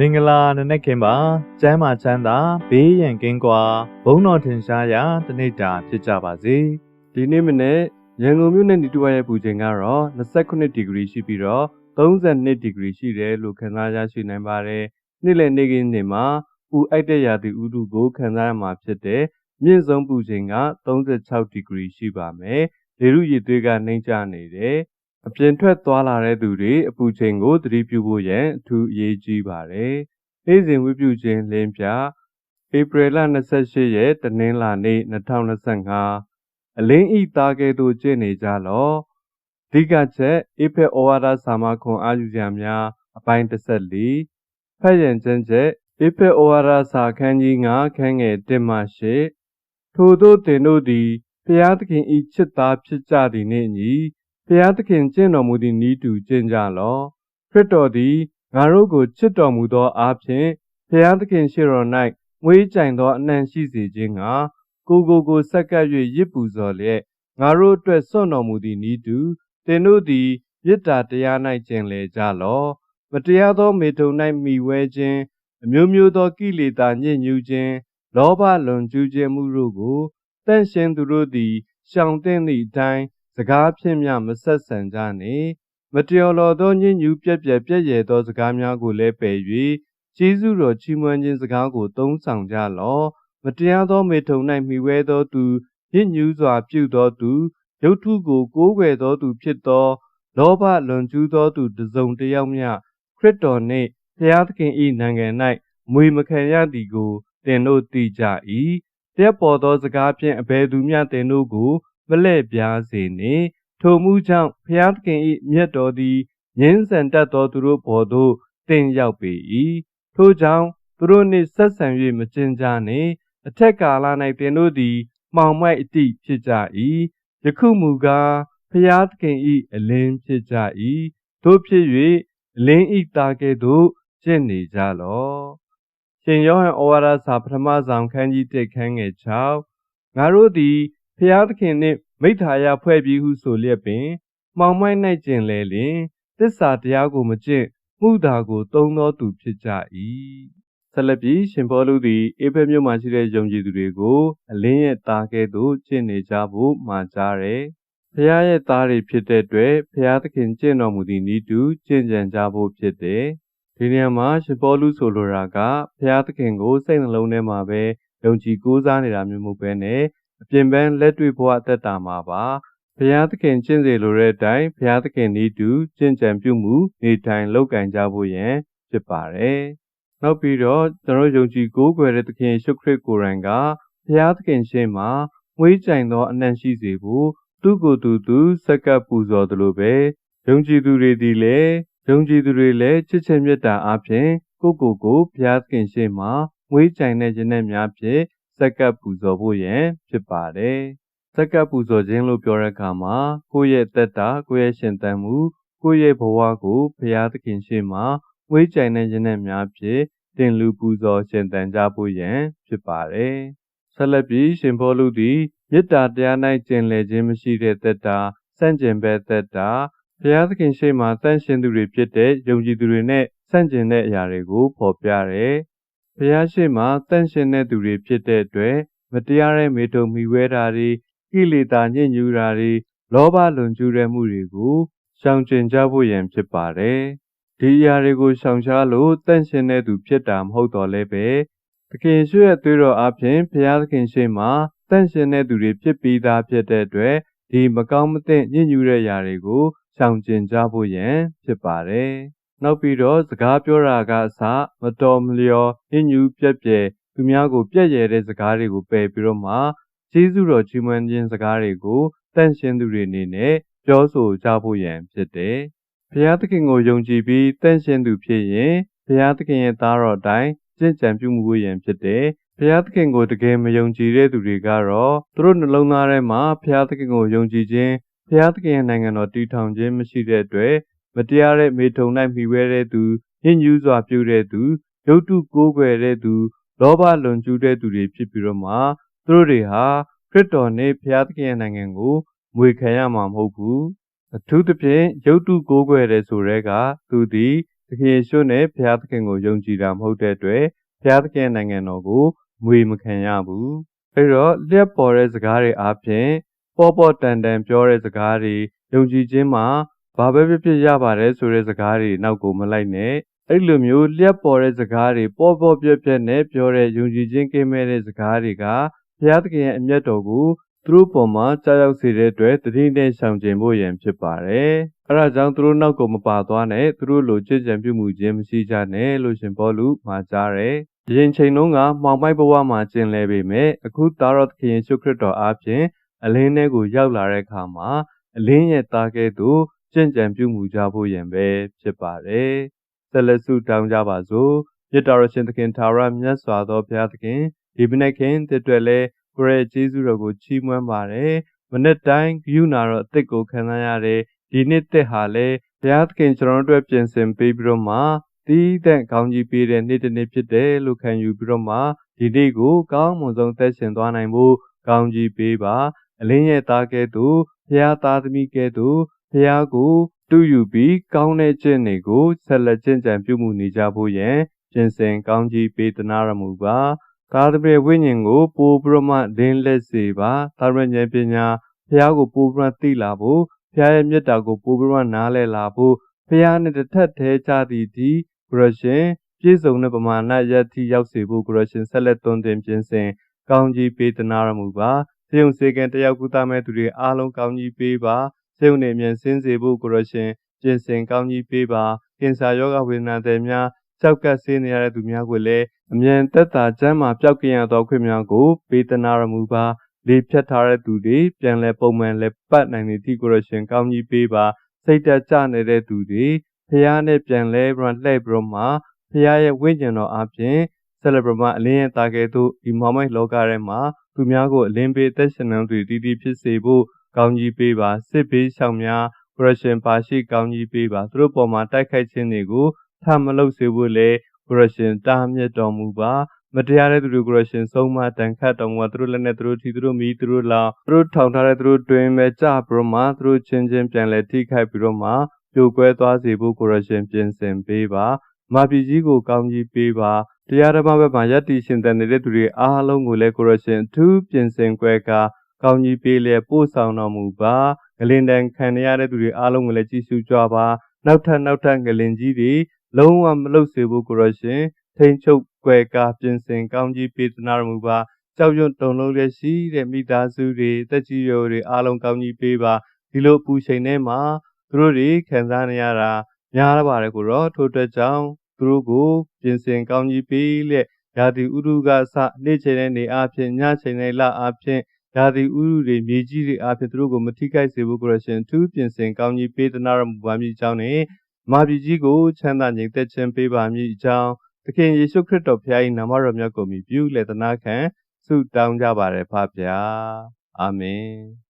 မင်္ဂလာနနက်ခင်းပါကျမ်းမာချမ်းသာဘေးရန်ကင်းကွာဘုန်းတော်ထင်ရှားရာတနေ့တာဖြစ်ကြပါစေဒီနေ့မနေ့ရန်ကုန်မြို့နဲ့နီတူဝါရဲ့ပူချိန်ကတော့29ဒီဂရီရှိပြီးတော့32ဒီဂရီရှိတယ်လို့ခန့်မှန်းရရှိနိုင်ပါတယ်။နေ့လယ်နေ့ကင်းနေမှာပူအိုက်တဲ့ရာသီဥတုကိုခန့်မှန်းရမှာဖြစ်တဲ့မြင့်ဆုံးပူချိန်က36ဒီဂရီရှိပါမယ်။လေရုရည်သွေးကနှိမ့်ကျနေတယ်။ အပြင်ထွက်သွားလာတဲ့သူတွေအပူချိန်ကိုသတိပြုဖို့ရန်အထူးအရေးကြီးပါတယ်။နေ့စဉ်ဝိပြုခြင်းလင်းပြဧပြီလ28ရက်တနင်္လာနေ့2025အလင်းဤသားကဲ့သို့ကျင့်နေကြလောအဓိကချက်အေဖက်ဩဝါဒစာမခွန်အားယူကြများအပိုင်း14ဖတ်ရန်ကျမ်းချက်အေဖက်ဩဝါဒစာခန်းကြီး9ခန်းငယ်1မှ8ထို့သောတင်တို့သည်ဖျားသခင်ဤချစ်သားဖြစ်ကြသည်နှင့်အညီ ဖျားသခင်ကျင့်တော်မူသည့်ဤတူကျင့်ကြလောခရစ်တော်သည်ငါတို့ကိုချစ်တော်မူသောအားဖြင့်ဖျားသခင်ရှိတော်၌မွေးကြိုင်သောအနှံ့ရှိစေခြင်းကကိုကိုကိုဆက်ကပ်၍ရစ်ပူဇော်လျက်ငါတို့အတွက်စွန့်တော်မူသည့်ဤတူတင်တို့သည်မေတ္တာတရား၌ကျင်လေကြလောမတရားသောမေထုံ၌မိဝဲခြင်းအမျိုးမျိုးသောကိလေသာညစ်ညူးခြင်းလောဘလွန်ကျူးခြင်းမှုတို့ကိုတန့်ရှင်းသူတို့သည်ရှောင်တဲ့သည့်အတိုင်း စကားဖြင့်မျှမဆက်ဆံကြနှင့်မတရားလောသောညစ်ညူးပြက်ပြက်ပြက်ရယ်သောစကားများကိုလည်းပယ်၍ကျေးဇူးတော်ချီးမွမ်းခြင်းစကားကိုသုံးဆောင်ကြလောမတရားသောမေထုံ၌မိဝဲသောသူညစ်ညူးစွာပြုသောသူရုတ်ထုကိုကိုးကွယ်သောသူဖြစ်သော လောဘလွန်ကျူးသောသူတစုံတစ်ယောက်မျှခရစ်တော်နှင့်ဖျားသခင်၏နိုင်ငံ၌မွေမခံရသည်ကိုတင်တို့သိကြ၏တက်ပေါ်သောစကားဖြင့်အဘယ်သူမျှတင်တို့ကို မလဲ့ပြားစေနှင့်ထိုမှုကြောင့်ဖျားသခင်၏မြတ်တော်သည်ငင်းဆန်တတ်သောသူတို့ဘော်သို့တင်ရောက်ပေ၏ထို့ကြောင့်သူတို့နှင့်ဆက်ဆံ၍မကျင်ကြနှင့်အထက်ကာလ၌တင်တို့သည်မှောင်မိုက်အတိဖြစ်ကြ၏ယခုမူကားဖျားသခင်၏အလင်းဖြစ်ကြ၏တို့ဖြစ်၍အလင်းဤသားကဲ့သို့ကျင့်နေကြလောရှင်ယောဟန်ဩဝါဒစာပထမဆောင်ခန်းကြီး1ခန်းငယ်6ငါတို့သည်ဖျားသခင်နှင့် မိထာယဖွဲ့ပြီးဟုဆိုလျက်ပင် မှောင်မိုက်၌ကျင်လေလျင်တစ္ဆာတရားကိုမကျင့်မှုသာကိုသုံးသောသူဖြစ်ကြ၏ဆက်လက်ပြီးရှင်ဘောလူသည်အေဖက်မြို့မှာရှိတဲ့ယုံကြည်သူတွေကိုအလင်းရဲ့သားကဲ့သို့ကျင့်နေကြဖို့မှာကြားတယ်။ဖခင်ရဲ့သားတွေဖြစ်တဲ့အတွက်ဖခင်သခင်ကျင့်တော်မူသည့်ဤတူကျင့်ကြံကြဖို့ဖြစ်တယ်။ဒီနေရာမှာရှင်ဘောလူဆိုလိုတာကဖခင်သခင်ကိုစိတ်နှလုံးထဲမှာပဲယုံကြည်ကိုးစားနေတာမျိုးမဟုတ်ဘဲနဲ့ အပြင်ပန်းလက်တွေ့ဘဝအသက်တာမှာပါဘုရားသခင်ကျင့်စေလိုတဲ့အတိုင်းဘုရားသခင်ဤသူကျင့်ကြံပြုမှုနေထိုင်လုပ်ကင်ကြဖို့ရန်ဖြစ်ပါတယ်။နောက်ပြီးတော့ကျွန်တော်ယုံကြည်ကိုးကွယ်တဲ့သခင်ယေရှုခရစ်ကိုယ်တိုင်ကဘုရားသခင်ရှေ့မှာမွေးကြိမ်သောအနံ့ရှိစေဖို့သူကိုယ်သူသူစက္ကပ်ပူဇော်သလိုပဲယုံကြည်သူတွေဒီလည်းယုံကြည်သူတွေလည်းချစ်ချင်းမေတ္တာအားဖြင့်ကိုကိုကိုဘုရားသခင်ရှေ့မှာမွေးကြိမ်တဲ့ခြင်းနဲ့များဖြင့် စက္ကပ်ပူဇော်ဖို့ရန်ဖြစ်ပါတယ်။စက္ကပ်ပူဇော်ခြင်းလို့ပြောတဲ့အခါမှာကိုယ့်ရဲ့တက်တာကိုယ့်ရဲ့ရှင်သန်မှုကိုယ့်ရဲ့ဘဝကိုဘုရားသခင်ရှေ့မှာမွေးကြိမ်တဲ့ခြင်းနဲ့များဖြင့်တင်လူပူဇော်ရှင်သန်ကြဖို့ရန်ဖြစ်ပါတယ်။ဆက်လက်ပြီးရှင်ဘောလူသည်မေတ္တာတရား၌ကျင်လည်ခြင်းမရှိတဲ့တက်တာစန့်ကျင်ဘက်တက်တာဘုရားသခင်ရှေ့မှာတန့်ရှင်းသူတွေဖြစ်တဲ့ယုံကြည်သူတွေနဲ့ဆန့်ကျင်တဲ့အရာတွေကိုဖော်ပြတယ်။ ဘုရားရှိခိုးတန့်ရှင်းတဲ့သူတွေဖြစ်တဲ့အတွက်မတရားတဲ့မေတုံမိဝဲတာတွေကိလေသာညစ်ညူးတာတွေလောဘလွန်ကျူးတဲ့မှုတွေကိုရှောင်ကျဉ်ကြဖို့ရန်ဖြစ်ပါတယ်။ဒီအရာတွေကိုရှောင်ရှားလို့တန့်ရှင်းတဲ့သူဖြစ်တာမဟုတ်တော့လဲပဲ။သခင်ရွှေရဲ့သွေးတော်အပြင်ဘုရားသခင်ရှေ့မှာတန့်ရှင်းတဲ့သူတွေဖြစ်ပြီးသားဖြစ်တဲ့အတွက်ဒီမကောင်းမသင့်ညစ်ညူးတဲ့ຢာတွေကိုရှောင်ကျဉ်ကြဖို့ရန်ဖြစ်ပါတယ်။ နောက်ပြီးတော့စကားပြောတာကအစမတော်မလျော်ညစ်ညူးပြက်ပြဲသူများကိုပြက်ရတဲ့စကားတွေကိုပယ်ပြီးတော့မှကျေးဇူးတော်ချီးမွမ်းခြင်းစကားတွေကိုတန့်ရှင်းသူတွေအနေနဲ့ပြောဆိုကြဖို့ရန်ဖြစ်တယ်။ဘုရားသခင်ကိုယုံကြည်ပြီးတန့်ရှင်းသူဖြစ်ရင်ဘုရားသခင်ရဲ့သားတော်အတိုင်းကျင့်ကြံပြုမှုဖို့ရန်ဖြစ်တယ်။ဘုရားသခင်ကိုတကယ်မယုံကြည်တဲ့သူတွေကတော့သူတို့နှလုံးသားထဲမှာဘုရားသခင်ကိုယုံကြည်ခြင်းဘုရားသခင်ရဲ့နိုင်ငံတော်တည်ထောင်ခြင်းမရှိတဲ့အတွက် မတရားတဲ့မေထုံ၌မှီဝဲတဲ့သူညှဉ်းညူးစွာပြုတဲ့သူရုပ်တုကိုးကွယ်တဲ့သူလောဘလွန်ကျူးတဲ့သူတွေဖြစ်ပြီးတော့မှသူတို့တွေဟာခရစ်တော်နဲ့ဘုရားသခင်ရဲ့နိုင်ငံကိုမွေခံရမှာမဟုတ်ဘူးအထူးသဖြင့်ရုပ်တုကိုးကွယ်တဲ့ဆိုရဲကသူသည်သခင်ယေရှုနဲ့ဘုရားသခင်ကိုယုံကြည်တာမဟုတ်တဲ့အတွက်ဘုရားသခင်နိုင်ငံတော်ကိုမွေမခံရဘူးအဲ့တော့လျက်ပေါ်တဲ့စကားတွေအားဖြင့်ပေါ်ပေါ်တန်တန်ပြောတဲ့စကားတွေယုံကြည်ခြင်းမှာ ဘာပဲဖြစ်ဖြစ်ရပါတယ်ဆိုတဲ့စကားတွေနောက်ကိုမလိုက်နဲ့အဲ့လိုမျိုးလျက်ပေါ်တဲ့စကားတွေပေါ်ပေါ်ပြက်ပြက်နဲ့ပြောတဲ့ယုံကြည်ခြင်းကင်းမဲ့တဲ့စကားတွေကဘုရားသခင်ရဲ့အမျက်တော်ကိုသူတို့ပေါ်မှာကြားရောက်စေတဲ့အတွက်တတိနဲ့ရှောင်ကျဉ်ဖို့ရန်ဖြစ်ပါတယ်။အဲဒါကြောင့်သူတို့နောက်ကိုမပါသွားနဲ့သူတို့လိုကြည်ကြံပြုမှုခြင်းမရှိကြနဲ့လို့ရှင်ဘောလူမှာကြားတယ်။ရင်ချိန်တုန်းကမှောင်မိုက်ဘဝမှာကျင်လဲပေမဲ့အခုသားတော်သခင်ယေရှုခရစ်တော်အားဖြင့်အလင်းထဲကိုရောက်လာတဲ့အခါမှာအလင်းရဲ့သားကဲ့သို့ ကြင်ကြံပြုမှုကြဖို့ရန်ပဲဖြစ်ပါတယ်။ဆက်လက်ဆုတောင်းကြပါစို့။မြတ်တော်ရှင်သခင်သာရမြတ်စွာသောဘုရားသခင်ဒီမနေ့ခင်တတွေ့လဲကိုရဲ့ကျေးဇူးတော်ကိုချီးမွမ်းပါတယ်။မနေ့တိုင်းဂယုဏတော်အစ်စ်ကိုခံစားရတဲ့ဒီနေ့တက်ဟာလဲဘုရားသခင်ကျွန်တော်တို့အတွက်ပြင်ဆင်ပေးပြီးတော့မှတီးတဲ့ကောင်းကြီးပေးတဲ့နေ့တစ်နေ့ဖြစ်တယ်လို့ခံယူပြီးတော့မှဒီနေ့ကိုကောင်းမွန်ဆုံးသက်ရှင်သွားနိုင်ဖို့ကောင်းကြီးပေးပါအလင်းရဲ့သားကဲ့သို့ဘုရားသားသမီးကဲ့သို့ ဘုရားကိုတူယူပြီးကောင်းတဲ့ကျင့်တွေကိုဆက်လက်ကျင့်ကြံပြုမှုနေကြဖို့ယင်ပြင်ဆင်ကောင်းကြီးပေးသနာရမူပါသာသပေဝိညာဉ်ကိုပိုးပြမလင်းလက်စေပါသာရဉာဏ်ပညာဘုရားကိုပိုးပြမသိလာဖို့ဘုရားရဲ့မေတ္တာကိုပိုးပြမနားလည်လာဖို့ဘုရားနဲ့တစ်ထက်သေးကြသည်ဒီကိုရရှင်ပြည့်စုံတဲ့ပမာဏယက်တိရောက်စေဖို့ကိုရရှင်ဆက်လက်သွန်သင်ပြင်ဆင်ကောင်းကြီးပေးသနာရမူပါစေုံစေကံတယောက်ကူသားမဲ့သူတွေအားလုံးကောင်းကြီးပေးပါ စေုံနေမြန်စင်းစေဖို့ကိုရရှင်ပြင်ဆင်ကောင်းကြီးပေးပါကင်ဆာယောဂဝေဒနာတွေများကြောက်ကပ်ဆေးနေရတဲ့သူများကိုလည်းအမြန်သက်သာကျမ်းမာပျောက်ကင်းရသောခွင့်များကိုပေးသနာရမူပါလေဖြတ်ထားတဲ့သူတွေပြန်လဲပုံမှန်လဲပတ်နိုင်သည့်ကိုရရှင်ကောင်းကြီးပေးပါစိတ်တက်ကြနေတဲ့သူတွေဖះနဲ့ပြန်လဲပြလှည့်ပြီးတော့မှဖះရဲ့ဝိညာဉ်တော်အပြင်ဆယ်လဘရမအလင်းရဲ့တာကဲ့သို့ဒီမောင်မိုက်လောကထဲမှာသူများကိုအလင်းပေးသက်ရှင်နေသူတည်တည်ဖြစ်စေဖို့ ကောင်းကြီးပေးပါစစ်ဘေးရှောင်များပရရှင်ပါရှိကောင်းကြီးပေးပါသူတို့ပေါ်မှာတိုက်ခိုက်ခြင်းတွေကိုထမလုပ်စေဖို့လေပရရှင်တားမြစ်တော်မူပါမတရားတဲ့သူတွေကိုရရှင်ဆုံးမတန်ခတ်တော်မူသူတို့လည်းနဲ့သူတို့ထီသူတို့မိသူတို့လောင်သူတို့ထောင်ထားတဲ့သူတို့တွင်မဲ့ကြပြီးတော့မှသူတို့ချင်းချင်းပြန်လဲထိခိုက်ပြီးတော့မှပြိုကွဲသွားစေဖို့ကိုရရှင်ပြင်ဆင်ပေးပါမာပြည်ကြီးကိုကောင်းကြီးပေးပါတရားဓမ္မဘက်မှာယက်တီရှင်တန်နေတဲ့သူတွေအားလုံးကိုလည်းကိုရရှင်အထူးပြင်ဆင်ကွဲကား ကောင်းကြီးပေးလျက်ပို့ဆောင်တော်မူပါဂလင်တန်ခံရတဲ့သူတွေအားလုံးကိုလည်းကြည်စုကြပါနောက်ထပ်နောက်ထပ်ဂလင်ကြီးတွေလုံးဝမလုပ်စေဖို့ကိုရရှင်ထိန်ချုပ်ကွယ်ကာပြင်ဆင်ကောင်းကြီးပေးသနာတော်မူပါကြောက်ရွံ့တုန်လှုပ်ရရှိတဲ့မိသားစုတွေတက်ကြီးရွယ်တွေအားလုံးကောင်းကြီးပေးပါဒီလိုပူချိန်ထဲမှာသူတို့တွေခံစားနေရတာများပါတယ်ကိုတော့ထို့အတွက်ကြောင့်သူတို့ကိုပြင်ဆင်ကောင်းကြီးပေးလျက်ရာသီဥတုကစနေ့ချိန်နဲ့နေအားဖြင့်ညချိန်နဲ့လအားဖြင့် ရာသီဥတုတွေမြေကြီးတွေအားဖြင့်သူတို့ကိုမထိခိုက်စေဖို့ကိုရရှင်သူပြင်ဆင်ကောင်းကြီးပေးသနာရမူပါမည်ကြောင်းနဲ့မာပြည်ကြီးကိုချမ်းသာငြိမ်သက်ခြင်းပေးပါမည်ကြောင်းသခင်ယေရှုခရစ်တော်ဖခင်၏နာမတော်မြတ်ကိုမြည်ပြုလေသနာခံဆုတောင်းကြပါရဖပါဗျာအာမင်